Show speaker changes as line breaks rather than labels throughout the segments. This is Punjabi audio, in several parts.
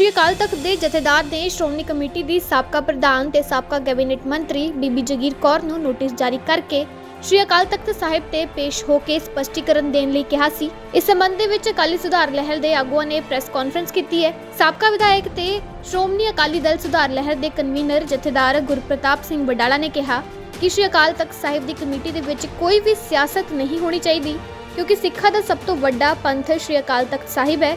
ਸ਼੍ਰੀ ਅਕਾਲ ਤਖਤ ਦੇ ਜਥੇਦਾਰ ਨੇ ਸ਼੍ਰੋਮਣੀ ਕਮੇਟੀ ਦੀ ਸਾਬਕਾ ਪ੍ਰਧਾਨ ਤੇ ਸਾਬਕਾ ਕੈਬਨਿਟ ਮੰਤਰੀ ਬੀਬੀ ਜਗੀਰ ਕੌਰ ਨੂੰ ਨੋਟਿਸ ਜਾਰੀ ਕਰਕੇ ਸ਼੍ਰੀ ਅਕਾਲ ਤਖਤ ਸਾਹਿਬ ਤੇ ਪੇਸ਼ ਹੋ ਕੇ ਸਪਸ਼ਟੀਕਰਨ ਦੇਣ ਲਈ ਕਿਹਾ ਸੀ। ਇਸ ਸੰਬੰਧ ਦੇ ਵਿੱਚ ਅਕਾਲੀ ਸੁਧਾਰ ਲਹਿਰ ਦੇ ਆਗੂਆਂ ਨੇ ਪ੍ਰੈਸ ਕਾਨਫਰੰਸ ਕੀਤੀ ਹੈ। ਸਾਬਕਾ ਵਿਧਾਇਕ ਤੇ ਸ਼੍ਰੋਮਣੀ ਅਕਾਲੀ ਦਲ ਸੁਧਾਰ ਲਹਿਰ ਦੇ ਕਨਵੀਨਰ ਜਥੇਦਾਰ ਗੁਰਪ੍ਰਤਾਪ ਸਿੰਘ ਬਡਾਲਾ ਨੇ ਕਿਹਾ ਕਿ ਸ਼੍ਰੀ ਅਕਾਲ ਤਖਤ ਸਾਹਿਬ ਦੀ ਕਮੇਟੀ ਦੇ ਵਿੱਚ ਕੋਈ ਵੀ ਸਿਆਸਤ ਨਹੀਂ ਹੋਣੀ ਚਾਹੀਦੀ, ਕਿਉਂਕਿ ਸਿੱਖਾਂ ਦਾ ਸਭ ਤੋਂ ਵੱਡਾ ਪੰਥ ਸ਼੍ਰੀ ਅਕਾਲ ਤਖਤ ਸਾਹਿਬ ਹੈ।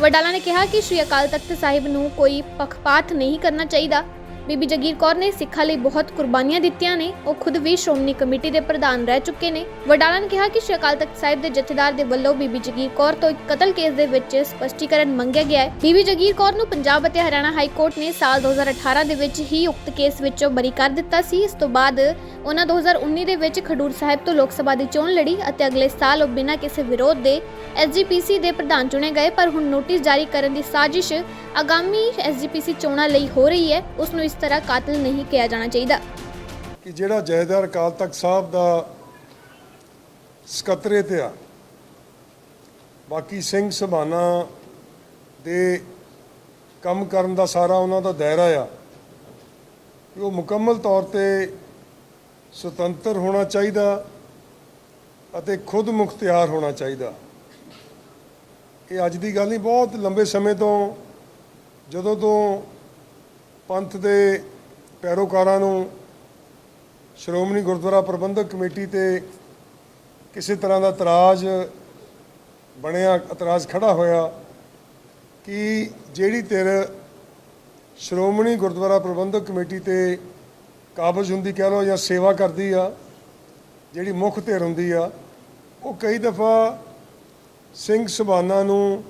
ਵਡਾਲਾ ਨੇ ਕਿਹਾ ਕਿ ਸ਼੍ਰੀ ਅਕਾਲ ਤਖਤ ਸਾਹਿਬ ਨੂੰ ਕੋਈ ਪੱਖਪਾਤ ਨਹੀਂ ਕਰਨਾ ਚਾਹੀਦਾ। ਬੀਬੀ ਜਗੀਰ ਕੌਰ ਨੇ ਸਿੱਖਾਂ ਲਈ ਬਹੁਤ ਕੁਰਬਾਨੀਆਂ ਦਿੱਤੀਆਂ ਨੇ। ਉਹ ਖੁਦ ਵੀ ਸ਼੍ਰੋਮਣੀ ਕਮੇਟੀ ਦੇ ਪ੍ਰਧਾਨ ਰਹਿ ਚੁੱਕੇ ਨੇ। ਵਡਾਲਾ ਨੇ ਕਿਹਾ ਕਿ ਸ਼੍ਰੀ ਅਕਾਲ ਤਖਤ ਸਾਹਿਬ ਦੇ ਜਥੇਦਾਰ ਦੇ ਵੱਲੋਂ ਬੀਬੀ ਜਗੀਰ ਕੌਰ ਤੋਂ ਇੱਕ ਕਤਲ ਕੇਸ ਦੇ ਵਿੱਚ ਸਪਸ਼ਟੀਕਰਨ ਮੰਗਿਆ ਗਿਆ ਹੈ। ਬੀਬੀ ਜਗੀਰ ਕੌਰ ਨੂੰ ਪੰਜਾਬ ਅਤੇ ਹਰਿਆਣਾ ਹਾਈ ਕੋਰਟ ਨੇ ਸਾਲ 2018 ਦੇ ਵਿੱਚ ਹੀ ਉਕਤ ਕੇਸ ਵਿੱਚੋਂ ਬਰੀ ਕਰ ਦਿੱਤਾ ਸੀ। ਇਸ ਤੋਂ ਬਾਅਦ ਉਹਨਾਂ 2019 ਦੇ ਵਿੱਚ ਖਡੂਰ ਸਾਹਿਬ ਤੋਂ ਲੋਕ ਸਭਾ ਦੀ ਚੋਣ ਲੜੀ ਅਤੇ ਅਗਲੇ ਸਾਲ ਉਹ ਬਿਨਾਂ ਕਿਸੇ ਵਿਰੋਧ ਦੇ ਐਸਜੀਪੀਸੀ ਦੇ ਪ੍ਰਧਾਨ ਚੁਣੇ ਗਏ। ਪਰ ਹੁਣ ਨੋਟਿਸ ਜਾਰੀ ਕਰਨ ਦੀ ਸਾਜ਼ਿਸ਼ ਆਗਾਮੀ ਐਸਜੀਪੀਸੀ ਚੋਣਾਂ ਲਈ ਹੋ ਰਹੀ ਹੈ। ਉਸ ਨੂੰ ਇਸ ਤਰ੍ਹਾਂ ਕਾਤਲ ਨਹੀਂ ਕਿਹਾ ਜਾਣਾ ਚਾਹੀਦਾ।
ਕਿ ਜਿਹੜਾ ਜਥੇਦਾਰ ਅਕਾਲ ਤਖਤ ਸਾਹਿਬ ਦਾ ਸਕੱਤਰੇ 'ਤੇ ਆ, ਬਾਕੀ ਸਿੰਘ ਸਭਾਨਾ ਦੇ ਕੰਮ ਕਰਨ ਦਾ ਸਾਰਾ ਉਹਨਾਂ ਦਾ ਦਾਇਰਾ ਆ ਉਹ ਮੁਕੰਮਲ ਤੌਰ ਤੇ ਸੁਤੰਤਰ ਹੋਣਾ ਚਾਹੀਦਾ ਅਤੇ ਖੁਦ ਮੁਖਤਿਆਰ ਹੋਣਾ ਚਾਹੀਦਾ। ਇਹ ਅੱਜ ਦੀ ਗੱਲ ਨਹੀਂ, ਬਹੁਤ ਲੰਬੇ ਸਮੇਂ ਤੋਂ, ਜਦੋਂ ਤੋਂ ਪੰਥ ਦੇ ਪੈਰੋਕਾਰਾਂ ਨੂੰ ਸ਼੍ਰੋਮਣੀ ਗੁਰਦੁਆਰਾ ਪ੍ਰਬੰਧਕ ਕਮੇਟੀ ਤੇ ਕਿਸੇ ਤਰ੍ਹਾਂ ਦਾ ਇਤਰਾਜ਼ ਬਣਿਆ, ਇਤਰਾਜ਼ ਖੜਾ ਹੋਇਆ ਕਿ ਜਿਹੜੀ ਧਿਰ ਸ਼੍ਰੋਮਣੀ ਗੁਰਦੁਆਰਾ ਪ੍ਰਬੰਧਕ ਕਮੇਟੀ ਤੇ ਕਾਬਜ਼ ਹੁੰਦੀ ਕਹਿ ਲਓ ਜਾਂ ਸੇਵਾ ਕਰਦੀ ਆ, ਜਿਹੜੀ ਮੁੱਖ ਧਿਰ ਹੁੰਦੀ ਆ, ਉਹ ਕਈ ਦਫਾ ਸਿੰਘ ਸਭਾਨਾ ਨੂੰ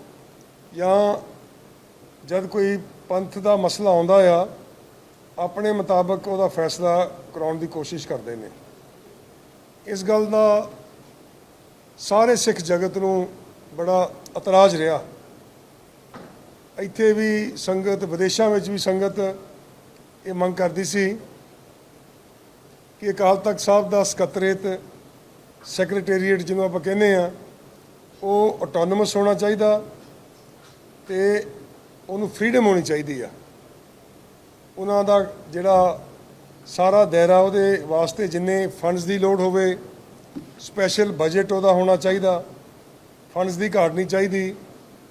ਜਾਂ ਜਦ ਕੋਈ ਪੰਥ ਦਾ ਮਸਲਾ ਆਉਂਦਾ ਆ, ਆਪਣੇ ਮੁਤਾਬਕ ਉਹਦਾ ਫੈਸਲਾ ਕਰਾਉਣ ਦੀ ਕੋਸ਼ਿਸ਼ ਕਰਦੇ ਨੇ। ਇਸ ਗੱਲ ਦਾ ਸਾਰੇ ਸਿੱਖ ਜਗਤ ਨੂੰ ਬੜਾ ਇਤਰਾਜ਼ ਰਿਹਾ। ਇੱਥੇ ਵੀ ਸੰਗਤ, ਵਿਦੇਸ਼ਾਂ ਵਿੱਚ ਵੀ ਸੰਗਤ ਇਹ ਮੰਗ ਕਰਦੀ ਸੀ ਕਿ ਅਕਾਲ ਤਖਤ ਸਾਹਿਬ ਦਾ ਸਕੱਤਰੇਤ ਸੈਕਟਰੀਏਟ ਜਿਹਨੂੰ ਆਪਾਂ ਕਹਿੰਦੇ ਆ, ਉਹ ਆਟੋਨੋਮਸ ਹੋਣਾ ਚਾਹੀਦਾ ਤੇ ਉਹਨੂੰ ਫ੍ਰੀडम ਹੋਣੀ ਚਾਹੀਦੀ ਆ। ਉਹਨਾਂ ਦਾ ਜਿਹੜਾ ਸਾਰਾ ਦਾਇਰਾ ਉਹਦੇ ਵਾਸਤੇ ਜਿੰਨੇ ਫੰਡਸ ਦੀ ਲੋੜ ਹੋਵੇ ਸਪੈਸ਼ਲ ਬਜਟ ਉਹਦਾ ਹੋਣਾ ਚਾਹੀਦਾ ਫੰਡਸ ਦੀ ਘਾਟ ਨਹੀਂ ਚਾਹੀਦੀ।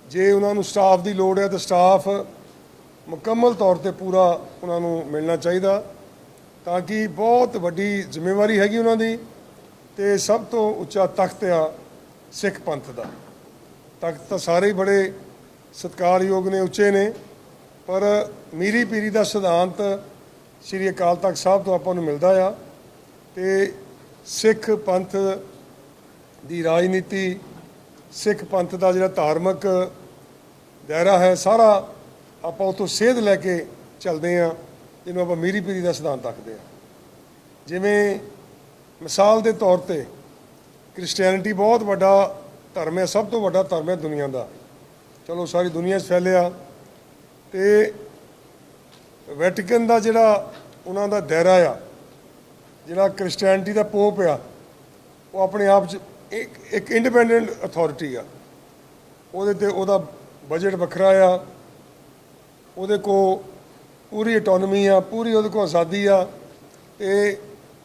ਜੇ ਉਹਨਾਂ ਨੂੰ ਸਟਾਫ ਦੀ ਲੋੜ ਹੈ ਤਾਂ ਸਟਾਫ ਮੁਕੰਮਲ ਤੌਰ ਤੇ ਪੂਰਾ ਉਹਨਾਂ ਨੂੰ ਮਿਲਣਾ ਚਾਹੀਦਾ, ਤਾਂ ਕਿ ਬਹੁਤ ਵੱਡੀ ਜ਼ਿੰਮੇਵਾਰੀ ਹੈਗੀ ਉਹਨਾਂ ਦੀ ਤੇ ਸਭ ਤੋਂ ਉੱਚਾ ਤਖਤ ਆ ਸਿੱਖ ਪੰਥ ਦਾ। ਤਖਤ ਤਾਂ ਸਾਰੇ ਹੀ ਬੜੇ ਸਤਿਕਾਰਯੋਗ ਨੇ, ਉੱਚੇ ਨੇ, ਪਰ ਮੀਰੀ ਪੀਰੀ ਦਾ ਸਿਧਾਂਤ ਸ੍ਰੀ ਅਕਾਲ ਤਖਤ ਸਾਹਿਬ ਤੋਂ ਆਪਾਂ ਨੂੰ ਮਿਲਦਾ ਆ ਤੇ ਸਿੱਖ ਪੰਥ ਦੀ ਰਾਜਨੀਤੀ, ਸਿੱਖ ਪੰਥ ਦਾ ਜਿਹੜਾ ਧਾਰਮਿਕ ਦਾਇਰਾ ਹੈ, ਸਾਰਾ ਆਪਾਂ ਉਤੋਂ ਸੇਧ ਲੈ ਕੇ ਚੱਲਦੇ ਆ, ਜਿਹਨੂੰ ਆਪਾਂ ਮੀਰੀ ਪੀਰੀ ਦਾ ਸਿਧਾਂਤ ਰੱਖਦੇ ਆ। ਜਿਵੇਂ ਮਿਸਾਲ ਦੇ ਤੌਰ ਤੇ ਕ੍ਰਿਸਚੀਅਨਿਟੀ ਬਹੁਤ ਵੱਡਾ ਧਰਮ ਹੈ, ਸਭ ਤੋਂ ਵੱਡਾ ਧਰਮ ਹੈ ਦੁਨੀਆ ਦਾ। ਚਲੋ ਸਾਰੀ ਦੁਨੀਆ 'ਚ ਫੈਲਿਆ ਤੇ ਵੈਟੀਕਨ ਦਾ ਜਿਹੜਾ ਉਹਨਾਂ ਦਾ ਦਾਇਰਾ ਆ, ਜਿਹੜਾ ਕ੍ਰਿਸਚੀਅਨਿਟੀ ਦਾ ਪੋਪ ਆ, ਉਹ ਆਪਣੇ ਆਪ 'ਚ ਇੱਕ ਇੱਕ ਇੰਡੀਪੈਂਡੈਂਟ ਅਥਾਰਟੀ ਆ। ਉਹਦੇ ਤੇ ਉਹਦਾ ਬਜਟ ਵੱਖਰਾ ਆ, ਉਹਦੇ ਕੋ ਪੂਰੀ ਆਟੋਨਮੀ ਆ, ਪੂਰੀ ਉਹਦੇ ਕੋ ਆਜ਼ਾਦੀ ਆ ਤੇ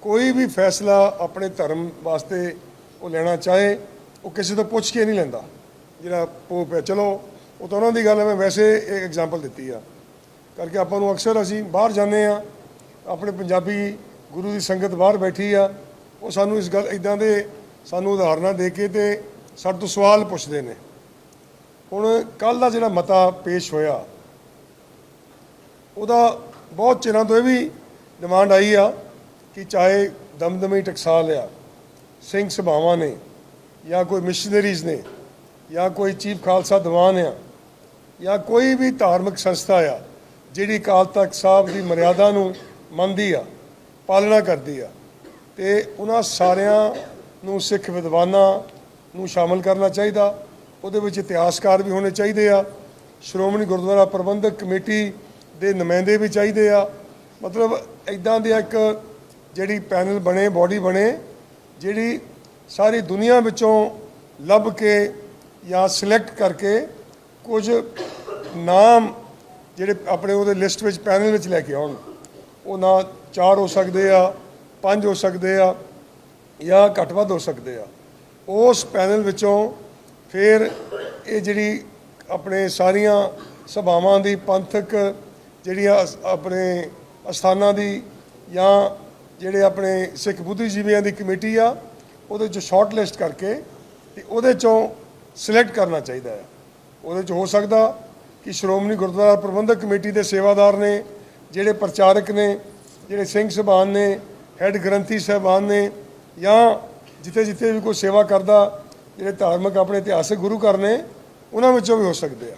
ਕੋਈ ਵੀ ਫੈਸਲਾ ਆਪਣੇ ਧਰਮ ਵਾਸਤੇ ਉਹ ਲੈਣਾ ਚਾਹੇ, ਉਹ ਕਿਸੇ ਤੋਂ ਪੁੱਛ ਕੇ ਨਹੀਂ ਲੈਂਦਾ। ਜਿਹੜਾ ਪੋਪ ਹੈ, ਚਲੋ, ਉਹ ਤਾਂ ਉਹਨਾਂ ਦੀ ਗੱਲ ਹੈ, ਮੈਂ ਵੈਸੇ ਇੱਕ ਐਗਜ਼ਾਮਪਲ ਦਿੱਤੀ ਆ। ਕਰਕੇ ਆਪਾਂ ਨੂੰ ਅਕਸਰ ਅਸੀਂ ਬਾਹਰ ਜਾਂਦੇ ਆ ਆਪਣੇ ਪੰਜਾਬੀ ਗੁਰੂ ਦੀ ਸੰਗਤ ਬਾਹਰ ਬੈਠੀ ਆ, ਉਹ ਸਾਨੂੰ ਇਸ ਗੱਲ ਇਦਾਂ ਦੇ ਸਾਨੂੰ ਉਦਾਹਰਨਾਂ ਦੇ ਕੇ ਤੇ ਸਾਡੇ ਤੋਂ ਸਵਾਲ ਪੁੱਛਦੇ ਨੇ। ਹੁਣ ਕੱਲ ਦਾ ਜਿਹੜਾ ਮਤਾ ਪੇਸ਼ ਹੋਇਆ, ਉਹਦਾ ਬਹੁਤ ਚਿਰਾਂ ਤੋਂ ਇਹ ਵੀ ਡਿਮਾਂਡ ਆਈ ਆ ਕਿ ਚਾਹੇ ਦਮਦਮੀ ਟਕਸਾਲ ਆ, ਸਿੰਘ ਸਭਾਵਾਂ ਨੇ ਜਾਂ ਕੋਈ ਮਿਸ਼ਨਰੀਜ਼ ਨੇ ਜਾਂ ਕੋਈ ਚੀਫ ਖਾਲਸਾ ਦੀਵਾਨ ਆ, ਜਾਂ ਕੋਈ ਵੀ ਧਾਰਮਿਕ ਸੰਸਥਾ ਆ, ਜਿਹੜੀ ਅਕਾਲ ਤਖਤ ਸਾਹਿਬ ਦੀ ਮਰਿਆਦਾ ਨੂੰ ਮੰਨਦੀ ਆ, ਪਾਲਣਾ ਕਰਦੀ ਆ, ਤੇ ਉਹਨਾਂ ਸਾਰਿਆਂ ਨੂੰ ਸਿੱਖ ਵਿਦਵਾਨਾਂ ਨੂੰ ਸ਼ਾਮਲ ਕਰਨਾ ਚਾਹੀਦਾ, ਉਹਦੇ ਵਿੱਚ ਇਤਿਹਾਸਕਾਰ ਵੀ ਹੋਣੇ ਚਾਹੀਦੇ ਆ, ਸ਼੍ਰੋਮਣੀ ਗੁਰਦੁਆਰਾ ਪ੍ਰਬੰਧਕ ਕਮੇਟੀ ਦੇ ਨੁਮਾਇੰਦੇ ਵੀ ਚਾਹੀਦੇ ਆ, ਮਤਲਬ ਇਦਾਂ ਦੀ ਇੱਕ ਜਿਹੜੀ ਪੈਨਲ ਬਣੇ, ਬਾਡੀ ਬਣੇ, ਜਿਹੜੀ ਸਾਰੀ ਦੁਨੀਆ ਵਿੱਚੋਂ ਲੱਭ ਕੇ ਜਾਂ ਸਿਲੈਕਟ ਕਰਕੇ ਕੁਝ ਨਾਮ ਜਿਹੜੇ ਆਪਣੇ ਉਹਦੇ ਲਿਸਟ ਵਿੱਚ ਪੈਨਲ ਵਿੱਚ ਲੈ ਕੇ ਆਉਣ। ਉਹ ਨਾ ਚਾਰ ਹੋ ਸਕਦੇ ਆ, ਪੰਜ ਹੋ ਸਕਦੇ ਆ ਜਾਂ ਘੱਟ ਵੱਧ ਹੋ ਸਕਦੇ ਆ। ਉਸ ਪੈਨਲ ਵਿੱਚੋਂ ਫਿਰ ਇਹ ਜਿਹੜੀ ਆਪਣੇ ਸਾਰੀਆਂ ਸਭਾਵਾਂ ਦੀ ਪੰਥਕ ਜਿਹੜੀਆਂ ਅਸ- ਆਪਣੇ ਅਸਥਾਨਾਂ ਦੀ ਜਾਂ ਜਿਹੜੇ ਆਪਣੇ ਸਿੱਖ ਬੁੱਧੀਜੀਵੀਆਂ ਦੀ ਕਮੇਟੀ ਆ, ਉਹਦੇ ਚੋਂ ਸ਼ਾਰਟ ਲਿਸਟ ਕਰਕੇ ਤੇ ਉਹਦੇ ਚੋਂ ਸਿਲੈਕਟ ਕਰਨਾ ਚਾਹੀਦਾ ਹੈ। ਉਹਦੇ ਚ ਹੋ ਸਕਦਾ ਕਿ ਸ਼੍ਰੋਮਣੀ ਗੁਰਦੁਆਰਾ ਪ੍ਰਬੰਧਕ ਕਮੇਟੀ ਦੇ ਸੇਵਾਦਾਰ ਨੇ, ਜਿਹੜੇ ਪ੍ਰਚਾਰਕ ਨੇ, ਜਿਹੜੇ ਸਿੰਘ ਸਭਾਨ ਨੇ ਹੈੱਡ ਗ੍ਰੰਥੀ ਸਾਹਿਬਾਨ ਨੇ, ਜਾਂ ਜਿੱਥੇ ਜਿੱਥੇ ਵੀ ਕੋਈ ਸੇਵਾ ਕਰਦਾ, ਜਿਹੜੇ ਧਾਰਮਿਕ ਆਪਣੇ ਇਤਿਹਾਸਕ ਗੁਰੂ ਘਰ ਨੇ, ਉਹਨਾਂ ਵਿੱਚੋਂ ਵੀ ਹੋ ਸਕਦੇ ਆ।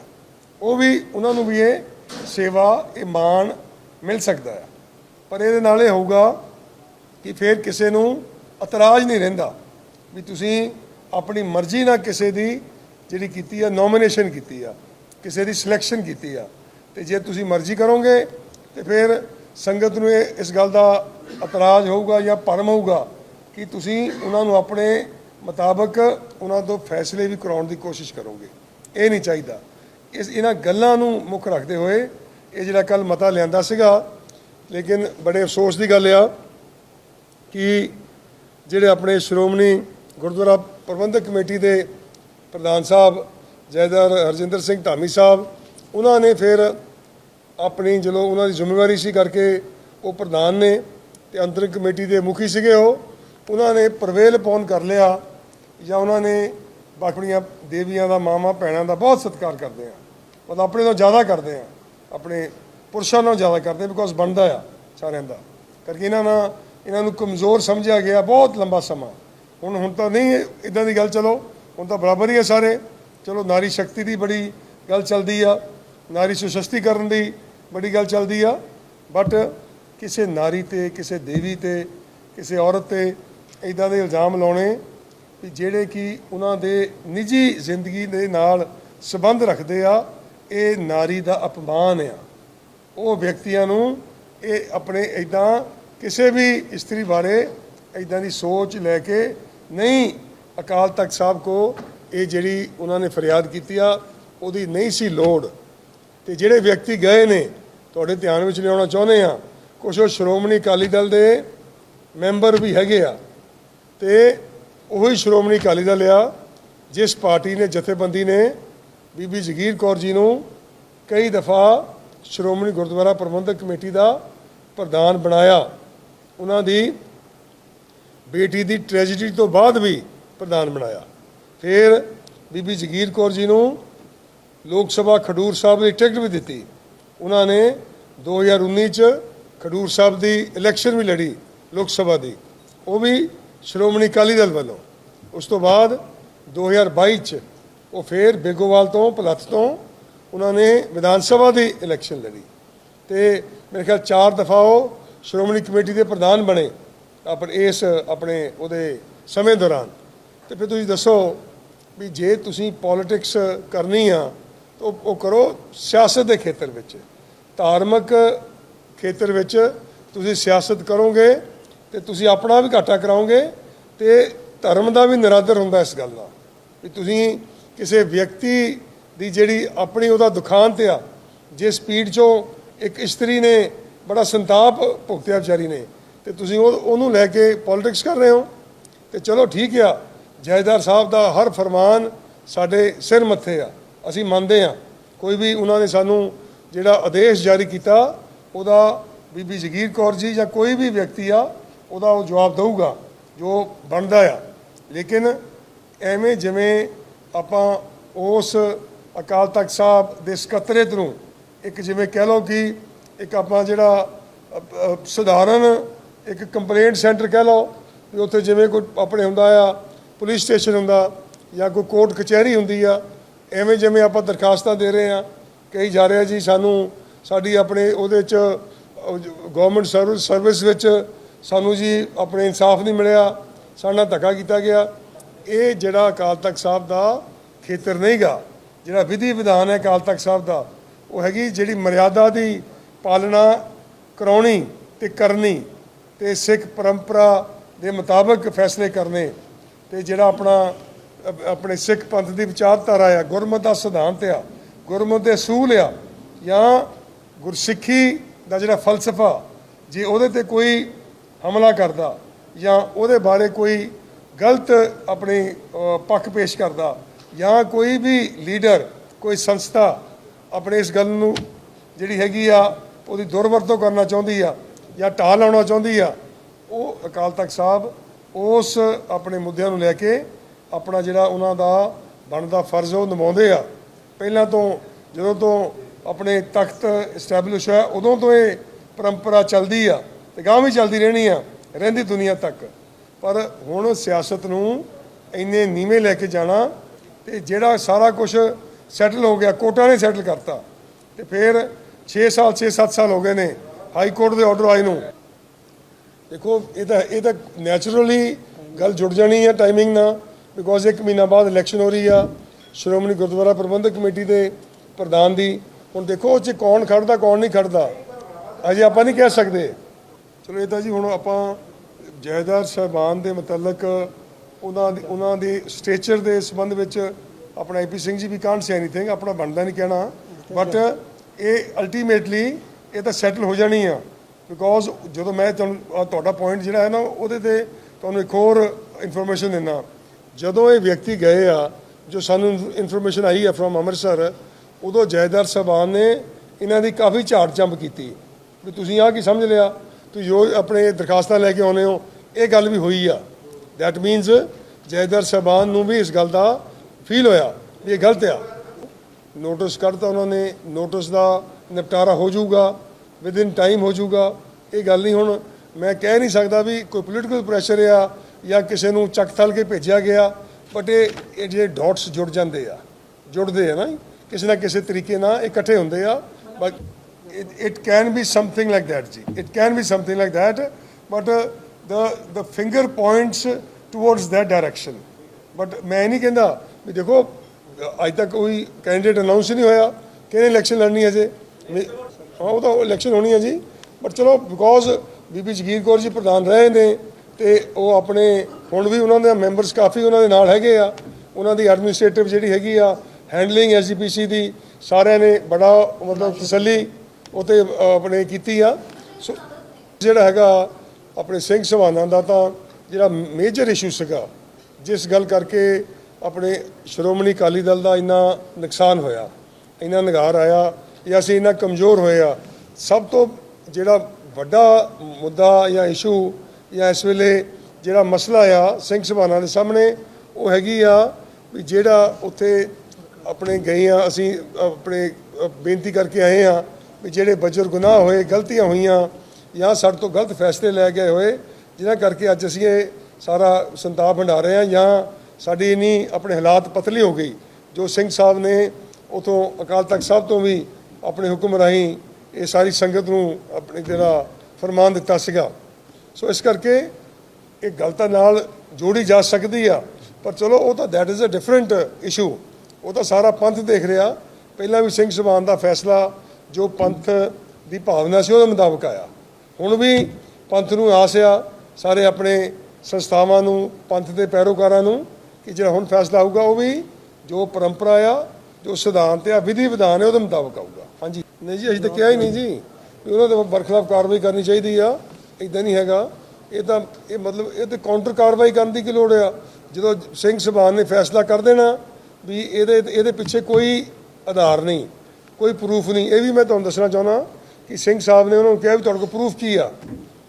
ਉਹ ਵੀ, ਉਹਨਾਂ ਨੂੰ ਵੀ ਇਹ ਸੇਵਾ, ਇਹ ਮਾਣ ਮਿਲ ਸਕਦਾ ਹੈ। ਪਰ ਇਹਦੇ ਨਾਲ ਇਹ ਹੋਊਗਾ ਕਿ ਫਿਰ ਕਿਸੇ ਨੂੰ ਇਤਰਾਜ਼ ਨਹੀਂ ਰਹਿੰਦਾ ਵੀ ਤੁਸੀਂ ਆਪਣੀ ਮਰਜ਼ੀ ਨਾਲ ਕਿਸੇ ਦੀ ਜਿਹੜੀ ਕੀਤੀ ਆ ਨੋਮੀਨੇਸ਼ਨ ਕੀਤੀ ਆ, ਕਿਸੇ ਦੀ ਸਿਲੈਕਸ਼ਨ ਕੀਤੀ ਆ। ਤੇ ਜੇ ਤੁਸੀਂ ਮਰਜ਼ੀ ਕਰੋਗੇ, ਤੇ ਫਿਰ ਸੰਗਤ ਨੂੰ ਇਹ, ਇਸ ਗੱਲ ਦਾ ਇਤਰਾਜ਼ ਹੋਊਗਾ ਜਾਂ ਭਰਮ ਹੋਊਗਾ ਕਿ ਤੁਸੀਂ ਉਹਨਾਂ ਨੂੰ ਆਪਣੇ ਮੁਤਾਬਕ ਉਹਨਾਂ ਤੋਂ ਫੈਸਲੇ ਵੀ ਕਰਾਉਣ ਦੀ ਕੋਸ਼ਿਸ਼ ਕਰੋਗੇ। ਇਹ ਨਹੀਂ ਚਾਹੀਦਾ। ਇਸ, ਇਹਨਾਂ ਗੱਲਾਂ ਨੂੰ ਮੁੱਖ ਰੱਖਦੇ ਹੋਏ ਇਹ ਜਿਹੜਾ ਕੱਲ ਮਤਾ ਲਿਆਂਦਾ ਸੀਗਾ, ਲੇਕਿਨ ਬੜੇ ਅਫਸੋਸ ਦੀ ਗੱਲ ਆ ਕਿ ਜਿਹੜੇ ਆਪਣੇ ਸ਼੍ਰੋਮਣੀ ਗੁਰਦੁਆਰਾ ਪ੍ਰਬੰਧਕ ਕਮੇਟੀ ਦੇ ਪ੍ਰਧਾਨ ਸਾਹਿਬ, ਜੈਦਰ ਹਰਜਿੰਦਰ ਸਿੰਘ ਧਾਮੀ ਸਾਹਿਬ, ਉਹਨਾਂ ਨੇ ਫਿਰ ਆਪਣੀ ਜਦੋਂ ਉਹਨਾਂ ਦੀ ਜ਼ਿੰਮੇਵਾਰੀ ਸੀ ਕਰਕੇ ਉਹ ਪ੍ਰਧਾਨ ਨੇ ਤੇ ਅੰਤਰਿਮ ਕਮੇਟੀ ਦੇ ਮੁਖੀ ਸੀਗੇ ਉਹ, ਉਹਨਾਂ ਨੇ ਪ੍ਰਵੇਲ ਪਾਉਣ ਕਰ ਲਿਆ ਜਾਂ ਉਹਨਾਂ ਨੇ ਆਪਣੀਆਂ ਦੇਵੀਆਂ ਦਾ ਮਾਮਾ ਭੈਣਾਂ ਦਾ ਬਹੁਤ ਸਤਿਕਾਰ ਕਰਦੇ ਆ। ਮਤਲਬ ਆਪਣੇ ਤੋਂ ਜ਼ਿਆਦਾ ਕਰਦੇ ਆ, ਆਪਣੇ ਪੁਰਸ਼ਾਂ ਨਾਲੋਂ ਜ਼ਿਆਦਾ ਕਰਦੇ ਬਿਕੋਜ਼ ਬਣਦਾ ਆ ਸਾਰਿਆਂ ਦਾ। ਕਰਕੇ ਇਹਨਾਂ ਨਾਲ, ਇਹਨਾਂ ਨੂੰ ਕਮਜ਼ੋਰ ਸਮਝਿਆ ਗਿਆ ਬਹੁਤ ਲੰਬਾ ਸਮਾਂ। ਹੁਣ ਹੁਣ ਤਾਂ ਨਹੀਂ ਇਦਾਂ ਦੀ ਗੱਲ ਚਲੋ। ਹੁਣ ਤਾਂ ਬਰਾਬਰ ਹੀ ਹੈ ਸਾਰੇ। ਚਲੋ, ਨਾਰੀ ਸ਼ਕਤੀ ਦੀ ਬੜੀ ਗੱਲ ਚੱਲਦੀ ਆ। ਨਾਰੀ ਸੁਸ਼ਸਤੀਕਰਨ ਦੀ ਬੜੀ ਗੱਲ ਚੱਲਦੀ ਆ। ਬਟ ਕਿਸੇ ਨਾਰੀ ਤੇ, ਕਿਸੇ ਦੇਵੀ ਤੇ, ਕਿਸੇ ਔਰਤ ਤੇ ਇਦਾਂ ਦੇ ਇਲਜ਼ਾਮ ਲਾਉਣੇ ਵੀ ਜਿਹੜੇ ਕਿ ਉਹਨਾਂ ਦੇ ਨਿੱਜੀ ਜ਼ਿੰਦਗੀ ਦੇ ਨਾਲ ਸੰਬੰਧ ਰੱਖਦੇ ਆ, ਇਹ ਨਾਰੀ ਦਾ ਅਪਮਾਨ ਆ। ਉਹ ਵਿਅਕਤੀਆਂ ਨੂੰ ਇਹ ਆਪਣੇ ਇਦਾਂ ਕਿਸੇ ਵੀ ਇਸਤਰੀ ਬਾਰੇ ਇਦਾਂ ਦੀ ਸੋਚ ਲੈ ਕੇ ਨਹੀਂ, ਅਕਾਲ ਤਖਤ ਸਾਹਿਬ ਕੋ ਇਹ ਜਿਹੜੀ ਉਹਨਾਂ ਨੇ ਫਰਿਆਦ ਕੀਤੀ ਆ, ਉਹਦੀ ਨਹੀਂ ਸੀ ਲੋੜ। ਤੇ ਜਿਹੜੇ ਵਿਅਕਤੀ ਗਏ ਨੇ, ਤੁਹਾਡੇ ਧਿਆਨ ਵਿੱਚ ਲਿਆਉਣਾ ਚਾਹੁੰਦੇ ਆ ਕੁਝ ਉਹ ਸ਼੍ਰੋਮਣੀ ਅਕਾਲੀ ਦਲ ਦੇ ਮੈਂਬਰ ਵੀ ਹੈਗੇ ਆ। ਤੇ ਉਹੀ ਸ਼੍ਰੋਮਣੀ ਅਕਾਲੀ ਦਲ ਆ, ਜਿਸ ਪਾਰਟੀ ਨੇ ਜਥੇਬੰਦੀ ਨੇ ਬੀਬੀ ਜਗੀਰ ਕੌਰ ਜੀ ਨੂੰ ਕਈ ਦਫਾ ਸ਼੍ਰੋਮਣੀ ਗੁਰਦੁਆਰਾ ਪ੍ਰਬੰਧਕ ਕਮੇਟੀ ਦਾ ਪ੍ਰਧਾਨ ਬਣਾਇਆ। ਉਹਨਾਂ ਦੀ ਬੇਟੀ ਦੀ ਟ੍ਰੈਜੇਡੀ ਤੋਂ ਬਾਅਦ ਵੀ ਪ੍ਰਧਾਨ ਬਣਾਇਆ। ਫਿਰ ਬੀਬੀ ਜਗੀਰ ਕੌਰ ਜੀ ਨੂੰ ਲੋਕ ਸਭਾ ਖਡੂਰ ਸਾਹਿਬ ਦੀ ਟਿਕਟ ਵੀ ਦਿੱਤੀ। ਉਹਨਾਂ ਨੇ 2019 ਚ ਖਡੂਰ ਸਾਹਿਬ ਦੀ ਇਲੈਕਸ਼ਨ ਵੀ ਲੜੀ ਲੋਕ ਸਭਾ ਦੀ। ਉਹ ਵੀ ਸ਼੍ਰੋਮਣੀ ਅਕਾਲੀ ਦਲ ਵੱਲੋਂ। ਉਸ ਤੋਂ ਬਾਅਦ 2022 ਚ ਉਹ ਫਿਰ ਬੇਗੋਵਾਲ ਤੋਂ, ਭਲੱਥ ਤੋਂ ਉਹਨਾਂ ਨੇ ਵਿਧਾਨ ਸਭਾ ਦੀ ਇਲੈਕਸ਼ਨ ਲੜੀ। ਤੇ ਮੇਰੇ ਖਿਆਲ ਚਾਰ ਦਫਾ ਉਹ ਸ਼੍ਰੋਮਣੀ ਕਮੇਟੀ ਦੇ ਪ੍ਰਧਾਨ ਬਣੇ। ਆਪਣੇ ਇਸ ਆਪਣੇ ਉਹਦੇ ਸਮੇਂ ਦੌਰਾਨ। ਤੇ ਫਿਰ ਤੁਸੀਂ ਦੱਸੋ ਵੀ ਜੇ ਤੁਸੀਂ ਪੋਲਿਟਿਕਸ ਕਰਨੀ ਆ, ਤਾਂ ਉਹ ਕਰੋ ਸਿਆਸਤ ਦੇ ਖੇਤਰ ਵਿੱਚ। ਧਾਰਮਿਕ ਖੇਤਰ ਵਿੱਚ ਤੁਸੀਂ ਸਿਆਸਤ ਕਰੋਗੇ ਤੇ ਤੁਸੀਂ ਆਪਣਾ ਵੀ ਘਾਟਾ ਕਰਾਓਗੇ ਤੇ ਧਰਮ ਦਾ ਵੀ ਨਿਰਾਦਰ ਹੁੰਦਾ ਇਸ ਗੱਲ ਦਾ। ਵੀ ਤੁਸੀਂ ਕਿਸੇ ਵਿਅਕਤੀ ਦੀ ਜਿਹੜੀ ਆਪਣੀ ਉਹਦਾ ਦੁਖਾਂਤ ਆ ਜੇ ਸਪੀਡ ਚੋਂ ਇੱਕ ਇਸਤਰੀ ਨੇ ਬੜਾ ਸੰਤਾਪ ਭੁਗਤਿਆ ਵਿਚਾਰੀ ਨੇ ਤੇ ਤੁਸੀਂ ਉਹ ਉਹਨੂੰ ਲੈ ਕੇ ਪੋਲਿਟਿਕਸ ਕਰ ਰਹੇ ਹੋ। ਤੇ ਚਲੋ ਠੀਕ ਆ ਜਾਇਦਾਰ ਸਾਹਿਬ ਦਾ ਹਰ ਫਰਮਾਨ ਸਾਡੇ ਸਿਰ ਮੱਥੇ ਆ, ਅਸੀਂ ਮੰਨਦੇ ਆ ਕੋਈ ਵੀ ਉਹਨਾਂ ਨੇ ਸਾਨੂੰ ਜਿਹੜਾ ਆਦੇਸ਼ ਜਾਰੀ ਕੀਤਾ, ਉਹਦਾ ਬੀਬੀ ਜਗੀਰ ਕੌਰ ਜੀ ਜਾਂ ਕੋਈ ਵੀ ਵਿਅਕਤੀ ਆ, ਉਹਦਾ ਉਹ ਜਵਾਬ ਦੇਊਗਾ, ਜੋ ਬਣਦਾ ਆ। ਲੇਕਿਨ ਐਵੇਂ ਜਿਵੇਂ ਆਪਾਂ ਉਸ ਅਕਾਲ ਤਖਤ ਸਾਹਿਬ ਦੇ ਸਕੱਤਰੇਤ ਨੂੰ ਇੱਕ ਜਿਵੇਂ ਕਹਿ ਲਓ ਕਿ ਇੱਕ ਆਪਾਂ ਜਿਹੜਾ ਸਧਾਰਨ ਇੱਕ ਕੰਪਲੇਂਟ ਸੈਂਟਰ ਕਹਿ ਲਓ ਵੀ ਉੱਥੇ ਜਿਵੇਂ ਕੋਈ ਆਪਣੇ ਹੁੰਦਾ ਆ, ਪੁਲਿਸ ਸਟੇਸ਼ਨ ਹੁੰਦਾ ਜਾਂ ਕੋਈ ਕੋਰਟ ਕਚਹਿਰੀ ਹੁੰਦੀ ਆ, ਐਵੇਂ ਜਿਵੇਂ ਆਪਾਂ ਦਰਖਾਸਤਾਂ ਦੇ ਰਹੇ ਆ ਕਈ ਜਾ ਰਿਹਾ ਜੀ ਸਾਨੂੰ, ਸਾਡੀ ਆਪਣੇ ਉਹਦੇ ਚ ਗਵਰਨਮੈਂਟ ਸਰਵਿਸ ਸਰਵਿਸ ਵਿੱਚ ਸਾਨੂੰ ਜੀ ਆਪਣੇ ਇਨਸਾਫ ਨਹੀਂ ਮਿਲਿਆ, ਸਾਡੇ ਨਾਲ ਧੱਕਾ ਕੀਤਾ ਗਿਆ। ਇਹ ਜਿਹੜਾ ਅਕਾਲ ਤਖਤ ਸਾਹਿਬ ਦਾ ਖੇਤਰ ਨਹੀਂਗਾ ਜਿਹੜਾ ਵਿਧੀ ਵਿਧਾਨ ਹੈ ਅਕਾਲ ਤਖਤ ਸਾਹਿਬ ਦਾ, ਉਹ ਹੈਗੀ ਜਿਹੜੀ ਮਰਿਆਦਾ ਦੀ ਪਾਲਣਾ ਕਰਾਉਣੀ ਤੇ ਕਰਨੀ। ਤੇ ਸਿੱਖ ਪਰੰਪਰਾ ਦੇ ਮੁਤਾਬਕ ਫੈਸਲੇ ਕਰਨੇ ਤੇ ਜਿਹੜਾ ਆਪਣਾ, ਆਪਣੇ ਸਿੱਖ ਪੰਥ ਦੀ ਵਿਚਾਰਧਾਰਾ ਆ, ਗੁਰਮਤਿ ਦਾ ਸਿਧਾਂਤ ਆ, ਗੁਰਮਤਿ ਦੇ ਅਸੂਲ ਆ, ਜਾਂ ਗੁਰਸਿੱਖੀ ਦਾ ਜਿਹੜਾ ਫਲਸਫਾ, ਜੇ ਉਹਦੇ ਤੇ ਕੋਈ ਹਮਲਾ ਕਰਦਾ, ਜਾਂ ਉਹਦੇ ਬਾਰੇ ਕੋਈ ਗਲਤ ਆਪਣੇ ਪੱਖ ਪੇਸ਼ ਕਰਦਾ, ਜਾਂ ਕੋਈ ਵੀ ਲੀਡਰ, ਕੋਈ ਸੰਸਥਾ ਆਪਣੇ ਇਸ ਗੱਲ ਨੂੰ ਜਿਹੜੀ ਹੈਗੀ ਆ, ਉਹਦੀ ਦੁਰਵਰਤੋਂ ਕਰਨਾ ਚਾਹੁੰਦੀ ਆ ਜਾਂ ਢਾਹ ਲਾਉਣਾ ਚਾਹੁੰਦੀ ਆ, ਉਹ ਅਕਾਲ ਤਖਤ ਸਾਹਿਬ ਉਸ ਆਪਣੇ ਮੁੱਦਿਆਂ ਨੂੰ ਲੈ ਕੇ ਆਪਣਾ ਜਿਹੜਾ ਉਹਨਾਂ ਦਾ ਬਣਦਾ ਫਰਜ਼ ਉਹ ਨਿਭਾਉਂਦੇ ਆ। ਪਹਿਲਾਂ ਤੋਂ ਜਦੋਂ ਤੋਂ ਆਪਣੇ ਤਖਤ ਐਸਟੈਬਲਿਸ਼ ਹੋਇਆ, ਉਦੋਂ ਤੋਂ ਇਹ ਪਰੰਪਰਾ ਚੱਲਦੀ ਆ ਤੇ ਗਾਂ ਵੀ ਚੱਲਦੀ ਰਹਿਣੀ ਆ, ਰਹਿੰਦੀ ਦੁਨੀਆ ਤੱਕ। ਪਰ ਹੁਣ ਸਿਆਸਤ ਨੂੰ ਇੰਨੇ ਨੀਵੇਂ ਲੈ ਕੇ ਜਾਣਾ ਤੇ ਜਿਹੜਾ ਸਾਰਾ ਕੁਝ ਸੈਟਲ ਹੋ ਗਿਆ, ਕੋਟਾ ਨੇ ਸੈਟਲ ਕਰਤਾ। ਤੇ ਫਿਰ 6 ਸਾਲ 6-7 ਸਾਲ ਹੋ ਗਏ ਨੇ। ਹਾਈ ਕੋਰਟ ਦੇ ਆਰਡਰ ਆਏ ਨੂੰ। ਦੇਖੋ ਇਹ ਤਾਂ ਇਹ ਤਾਂ ਨੈਚੁਰਲੀ ਗੱਲ ਜੁੜ ਜਾਣੀ ਹੈ ਟਾਈਮਿੰਗ ਨਾਲ ਬਿਕੋਜ਼ ਇੱਕ ਮਹੀਨਾ ਬਾਅਦ ਇਲੈਕਸ਼ਨ ਹੋ ਰਹੀ ਆ। ਸ਼੍ਰੋਮਣੀ ਗੁਰਦੁਆਰਾ ਪ੍ਰਬੰਧਕ ਕਮੇਟੀ ਦੇ ਪ੍ਰਧਾਨ ਦੀ। ਹੁਣ ਦੇਖੋ ਉਹ 'ਚ ਕੌਣ ਖੜਦਾ ਕੌਣ ਨਹੀਂ ਖੜਦਾ। ਅਜੇ ਆਪਾਂ ਨਹੀਂ ਕਹਿ ਸਕਦੇ। ਚਲੋ ਇਹ ਤਾਂ ਜੀ ਹੁਣ ਆਪਾਂ ਜਾਇਦਾਰ ਸਾਹਿਬਾਨ ਦੇ ਮੁਤਲਕ ਉਹਨਾਂ ਦੀ ਉਹਨਾਂ ਦੀ ਸਟੇਚਰ ਦੇ ਸੰਬੰਧ ਵਿੱਚ ਆਪਣਾ ਆਈਪੀ ਸਿੰਘ ਜੀ ਵੀ ਕਾਂਟ ਸੇ ਐਨੀਥਿੰਗ ਆਪਣਾ ਬਣਦਾ ਨਹੀਂ ਕਹਿਣਾ। ਬਟ ਇਹ ਅਲਟੀਮੇਟਲੀ ਇਹ ਤਾਂ ਸੈਟਲ ਹੋ ਜਾਣੀ ਆ। ਬਿਕੋਜ਼ ਜਦੋਂ ਮੈਂ ਤੁਹਾਨੂੰ ਤੁਹਾਡਾ ਪੁਆਇੰਟ ਜਿਹੜਾ ਹੈ ਨਾ, ਉਹਦੇ ਤੇ ਤੁਹਾਨੂੰ ਇੱਕ ਹੋਰ ਇਨਫੋਰਮੇਸ਼ਨ ਦਿੰਦਾ। ਜਦੋਂ ਇਹ ਵਿਅਕਤੀ ਗਏ ਆ, ਜੋ ਸਾਨੂੰ ਇਨਫੋਰਮੇਸ਼ਨ ਆਈ ਹੈ ਫਰੋਮ ਅੰਮ੍ਰਿਤਸਰ, ਉਦੋਂ ਜੈਦਾਰ ਸਾਹਿਬਾਨ ਨੇ ਇਹਨਾਂ ਦੀ ਕਾਫੀ ਝਾੜ ਚੰਬ ਕੀਤੀ। ਵੀ ਤੁਸੀਂ ਆਹ ਕੀ ਸਮਝ ਲਿਆ? ਤੁਸੀਂ ਜੋ ਆਪਣੇ ਦਰਖਾਸਤਾਂ ਲੈ ਕੇ ਆਉਨੇ ਹੋ। ਇਹ ਗੱਲ ਵੀ ਹੋਈ ਆ। ਦੈਟ ਮੀਨਸ ਜਾਇਦਾਰ ਸਾਹਿਬਾਨ ਨੂੰ ਵੀ ਇਸ ਗੱਲ ਦਾ ਫੀਲ ਹੋਇਆ ਵੀ ਇਹ ਗਲਤ ਆ। ਨੋਟਿਸ ਕੱਢਤਾ ਉਹਨਾਂ ਨੇ। ਨੋਟਿਸ ਦਾ ਨਿਪਟਾਰਾ ਹੋ ਜਾਊਗਾ ਵਿਦ ਇਨ ਟਾਈਮ ਹੋ ਜਾਊਗਾ। ਇਹ ਗੱਲ ਨਹੀਂ ਹੁਣ ਮੈਂ ਕਹਿ ਨਹੀਂ ਸਕਦਾ ਵੀ ਕੋਈ ਪੋਲੀਟੀਕਲ ਪ੍ਰੈਸ਼ਰ ਆ ਜਾਂ ਕਿਸੇ ਨੂੰ ਚੱਕ ਥਲ ਕੇ ਭੇਜਿਆ ਗਿਆ ਬਟ ਇਹ ਜਿਹੜੇ ਡਾਟਸ ਜੁੜ ਜਾਂਦੇ ਆ, ਜੁੜਦੇ ਆ ਨਾ ਕਿਸੇ ਨਾ ਕਿਸੇ ਤਰੀਕੇ ਨਾਲ ਇਕੱਠੇ ਹੁੰਦੇ ਆ। But it can be something like that ਜੀ। It can be something like that but the the finger points towards that direction but ਮੈਂ ਇਹ ਨਹੀਂ ਕਹਿੰਦਾ ਵੀ ਦੇਖੋ, ਅੱਜ ਤੱਕ ਕੋਈ ਕੈਂਡੀਡੇਟ ਅਨਾਉਂਸ ਨਹੀਂ ਹੋਇਆ। ਕਿਹਨੇ ਇਲੈਕਸ਼ਨ ਲੜਨੀ ਹੈ ਜੇ ਹਾਂ, ਉਹ ਤਾਂ ਇਲੈਕਸ਼ਨ ਹੋਣੀ ਹੈ ਜੀ। ਬਟ ਚਲੋ ਬਿਕੋਜ਼ ਬੀਬੀ ਜਗੀਰ ਕੌਰ ਜੀ ਪ੍ਰਧਾਨ ਰਹੇ ਨੇ ਤੇ ਉਹ ਆਪਣੇ, ਹੁਣ ਵੀ ਉਹਨਾਂ ਦੇ ਮੈਂਬਰਸ ਕਾਫੀ ਉਹਨਾਂ ਦੇ ਨਾਲ ਹੈਗੇ ਆ। ਉਹਨਾਂ ਦੀ ਐਡਮਿਨਿਸਟ੍ਰੇਟਿਵ ਜਿਹੜੀ ਹੈਗੀ ਆ ਹੈਂਡਲਿੰਗ ਐਸਜੀਪੀਸੀ ਦੀ ਸਾਰਿਆਂ ਨੇ ਬੜਾ ਮਤਲਬ ਤਸੱਲੀ ਉਤੇ ਆਪਣੇ ਕੀਤੀ ਆ। ਸੋ ਜਿਹੜਾ ਹੈਗਾ ਆਪਣੇ ਸਿੰਘ ਸਵਾਨਾਂ ਦਾ ਤਾਂ ਜਿਹੜਾ ਮੇਜਰ ਇਸ਼ੂ ਸੀਗਾ, ਜਿਸ ਗੱਲ ਕਰਕੇ ਆਪਣੇ ਸ਼੍ਰੋਮਣੀ ਅਕਾਲੀ ਦਲ ਦਾ ਇੰਨਾ ਨੁਕਸਾਨ ਹੋਇਆ। ਇੰਨਾ ਨਿਗਾਰ ਆਇਆ। ਜਾਂ ਅਸੀਂ ਇੰਨਾ ਕਮਜ਼ੋਰ ਹੋਏ ਆ, ਸਭ ਤੋਂ ਜਿਹੜਾ ਵੱਡਾ ਮੁੱਦਾ ਜਾਂ ਇਸ਼ੂ ਜਾਂ ਇਸ ਵੇਲੇ ਜਿਹੜਾ ਮਸਲਾ ਆ ਸਿੰਘ ਸਭਾਨਾਂ ਦੇ ਸਾਹਮਣੇ, ਉਹ ਹੈਗੀ ਆ ਵੀ ਜਿਹੜਾ ਉੱਥੇ ਆਪਣੇ ਗਏ ਆ, ਅਸੀਂ ਆਪਣੇ ਬੇਨਤੀ ਕਰਕੇ ਆਏ ਆ ਵੀ ਜਿਹੜੇ ਬਜਰ ਗੁਨਾਹ ਹੋਏ, ਗਲਤੀਆਂ ਹੋਈਆਂ ਜਾਂ ਸਾਡੇ ਤੋਂ ਗਲਤ ਫੈਸਲੇ ਲੈ ਗਏ ਹੋਏ, ਜਿਨ੍ਹਾਂ ਕਰਕੇ ਅੱਜ ਅਸੀਂ ਇਹ ਸਾਰਾ ਸੰਤਾਪ ਹੰਡਾ ਰਹੇ ਆ ਜਾਂ ਸਾਡੀ ਇਨੀ ਆਪਣੇ ਹਾਲਾਤ ਪਤਲੀ ਹੋ ਗਈ, ਜੋ ਸਿੰਘ ਸਾਹਿਬ ਨੇ ਉਥੋਂ ਅਕਾਲ ਤਖਤ ਸਾਹਿਬ ਤੋਂ ਵੀ ਆਪਣੇ ਹੁਕਮ ਰਾਹੀਂ ਇਹ ਸਾਰੀ ਸੰਗਤ ਨੂੰ ਆਪਣੇ ਜਿਹੜਾ ਫਰਮਾਨ ਦਿੱਤਾ ਸੀਗਾ। ਸੋ ਇਸ ਕਰਕੇ ਇਹ ਗਲਤਾਂ ਨਾਲ ਜੋੜੀ ਜਾ ਸਕਦੀ ਆ। ਪਰ ਚਲੋ, ਉਹ ਤਾਂ that is a different issue ਉਹ ਤਾਂ ਸਾਰਾ ਪੰਥ ਦੇਖ ਰਿਹਾ। ਪਹਿਲਾਂ ਵੀ ਸਿੰਘ ਸਭਾਨ ਦਾ ਫੈਸਲਾ, ਜੋ ਪੰਥ ਦੀ ਭਾਵਨਾ ਸੀ, ਉਹਦੇ ਮੁਤਾਬਕ ਆਇਆ। ਹੁਣ ਵੀ ਪੰਥ ਨੂੰ ਆਸ ਆ, ਸਾਰੇ ਆਪਣੇ ਸੰਸਥਾਵਾਂ ਨੂੰ, ਪੰਥ ਦੇ ਪੈਰੋਕਾਰਾਂ ਨੂੰ, ਕਿ ਜਿਹੜਾ ਹੁਣ ਫੈਸਲਾ ਆਊਗਾ ਉਹ ਵੀ ਜੋ ਪਰੰਪਰਾ ਆ, ਜੋ ਸਿਧਾਂਤ ਆ ਵਿਧੀ ਵਿਧਾਨ ਹੈ ਉਹਦੇ ਮੁਤਾਬਕ ਆਊਗਾ। ਹਾਂਜੀ। ਨਹੀਂ ਜੀ, ਅਸੀਂ ਤਾਂ ਕਿਹਾ ਹੀ ਨਹੀਂ ਜੀ ਵੀ ਉਹਨਾਂ ਦੇ ਬਰਖਲਾਫ ਕਾਰਵਾਈ ਕਰਨੀ ਚਾਹੀਦੀ ਆ ਇਦਾਂ ਨਹੀਂ ਹੈਗਾ। ਇਹ ਤਾਂ, ਇਹ ਮਤਲਬ ਇਹ ਤੇ ਕਾਊਂਟਰ ਕਾਰਵਾਈ ਕਰਨ ਦੀ ਕੀ ਲੋੜ ਆ? ਜਦੋਂ ਸਿੰਘ ਸਭਾਨ ਨੇ ਫੈਸਲਾ ਕਰ ਦੇਣਾ ਵੀ ਇਹਦੇ ਇਹਦੇ ਪਿੱਛੇ ਕੋਈ ਆਧਾਰ ਨਹੀਂ, ਕੋਈ ਪ੍ਰੂਫ ਨਹੀਂ। ਇਹ ਵੀ ਮੈਂ ਤੁਹਾਨੂੰ ਦੱਸਣਾ ਚਾਹੁੰਦਾ ਕਿ ਸਿੰਘ ਸਾਹਿਬ ਨੇ ਉਹਨਾਂ ਨੂੰ ਕਿਹਾ ਵੀ ਤੁਹਾਡੇ ਕੋਲ ਪ੍ਰੂਫ ਕੀ ਆ?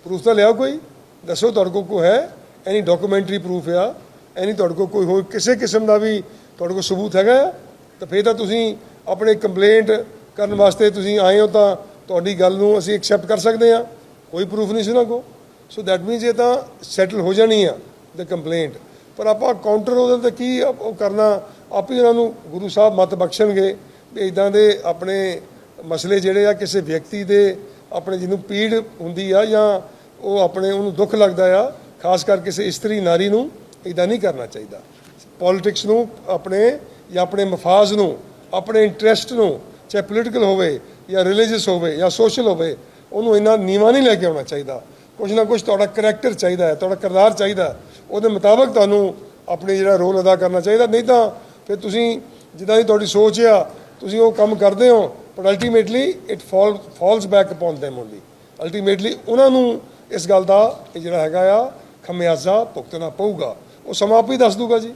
ਪ੍ਰੂਫ ਤਾਂ ਲਿਆਓ ਕੋਈ। ਦੱਸੋ ਤੁਹਾਡੇ ਕੋਲ ਕੋਈ ਹੈ? ਐਨੀ ਡਾਕੂਮੈਂਟਰੀ ਪ੍ਰੂਫ ਆ। ਐਨੀ ਤੁਹਾਡੇ ਕੋਲ ਕੋਈ ਹੋਰ ਕਿਸੇ ਕਿਸਮ ਦਾ ਵੀ ਤੁਹਾਡੇ ਕੋਲ ਸਬੂਤ ਹੈਗਾ? ਆ? ਤਾਂ ਫਿਰ ਤਾਂ ਤੁਸੀਂ ਆਪਣੇ ਕੰਪਲੇਂਟ ਕਰਨ ਵਾਸਤੇ ਤੁਸੀਂ ਆਏ ਹੋ ਤਾਂ ਤੁਹਾਡੀ ਗੱਲ ਨੂੰ ਅਸੀਂ ਐਕਸੈਪਟ ਕਰ ਸਕਦੇ ਹਾਂ। ਕੋਈ ਪ੍ਰੂਫ ਨਹੀਂ ਸੀ ਉਹਨਾਂ ਕੋਲ। ਸੋ ਦੈਟ ਮੀਨਸ ਇਹ ਤਾਂ ਸੈਟਲ ਹੋ ਜਾਣੀ ਆ ਦ ਕੰਪਲੇਂਟ ਪਰ ਆਪਾਂ ਕਾਊਂਟਰ ਉਹਦੇ ਤੇ ਕੀ ਉਹ ਕਰਨਾ, ਆਪ ਹੀ ਉਹਨਾਂ ਨੂੰ ਗੁਰੂ ਸਾਹਿਬ ਮਤ ਬਖਸ਼ਣਗੇ ਵੀ ਇਦਾਂ ਦੇ ਆਪਣੇ ਮਸਲੇ ਜਿਹੜੇ ਆ, ਕਿਸੇ ਵਿਅਕਤੀ ਦੇ ਆਪਣੇ ਜਿਹਨੂੰ ਪੀੜ ਹੁੰਦੀ ਆ ਜਾਂ ਉਹ ਆਪਣੇ ਉਹਨੂੰ ਦੁੱਖ ਲੱਗਦਾ ਆ, ਖਾਸ ਕਰ ਕਿਸੇ ਇਸਤਰੀ ਨਾਰੀ ਨੂੰ ਇਦਾਂ ਨਹੀਂ ਕਰਨਾ ਚਾਹੀਦਾ। ਪੋਲਿਟਿਕਸ ਨੂੰ, ਆਪਣੇ ਜਾਂ ਆਪਣੇ ਮਫਾਜ਼ ਨੂੰ, ਆਪਣੇ ਇੰਟਰਸਟ ਨੂੰ ਚਾਹੇ ਪੋਲੀਟੀਕਲ ਹੋਵੇ ਜਾਂ ਰਿਲੀਜੀਅਸ ਹੋਵੇ ਜਾਂ ਸੋਸ਼ਲ ਹੋਵੇ, ਉਹਨੂੰ ਇੰਨਾ ਨੀਵਾ ਨਹੀਂ ਲੈ ਕੇ ਆਉਣਾ ਚਾਹੀਦਾ। ਕੁਝ ਨਾ ਕੁਝ ਤੁਹਾਡਾ ਕਰੈਕਟਰ ਚਾਹੀਦਾ ਹੈ, ਤੁਹਾਡਾ ਕਿਰਦਾਰ ਚਾਹੀਦਾ ਉਹਦੇ ਮੁਤਾਬਕ ਤੁਹਾਨੂੰ ਆਪਣੇ ਜਿਹੜਾ ਰੋਲ ਅਦਾ ਕਰਨਾ ਚਾਹੀਦਾ। ਨਹੀਂ ਤਾਂ ਫਿਰ ਤੁਸੀਂ ਜਿੱਦਾਂ ਦੀ ਤੁਹਾਡੀ ਸੋਚ ਆ, ਤੁਸੀਂ ਉਹ ਕੰਮ ਕਰਦੇ ਹੋ ਪਰ ultimately it fall falls back upon them only ultimately ਉਹਨਾਂ ਨੂੰ ਇਸ ਗੱਲ ਦਾ ਇਹ ਜਿਹੜਾ ਹੈਗਾ ਆ, ਖਮਿਆਜ਼ਾ ਭੁਗਤਣਾ ਪਊਗਾ। ਉਹ ਸਮਾਂ ਆਪ ਹੀ ਦੱਸ ਦੂਗਾ ਜੀ।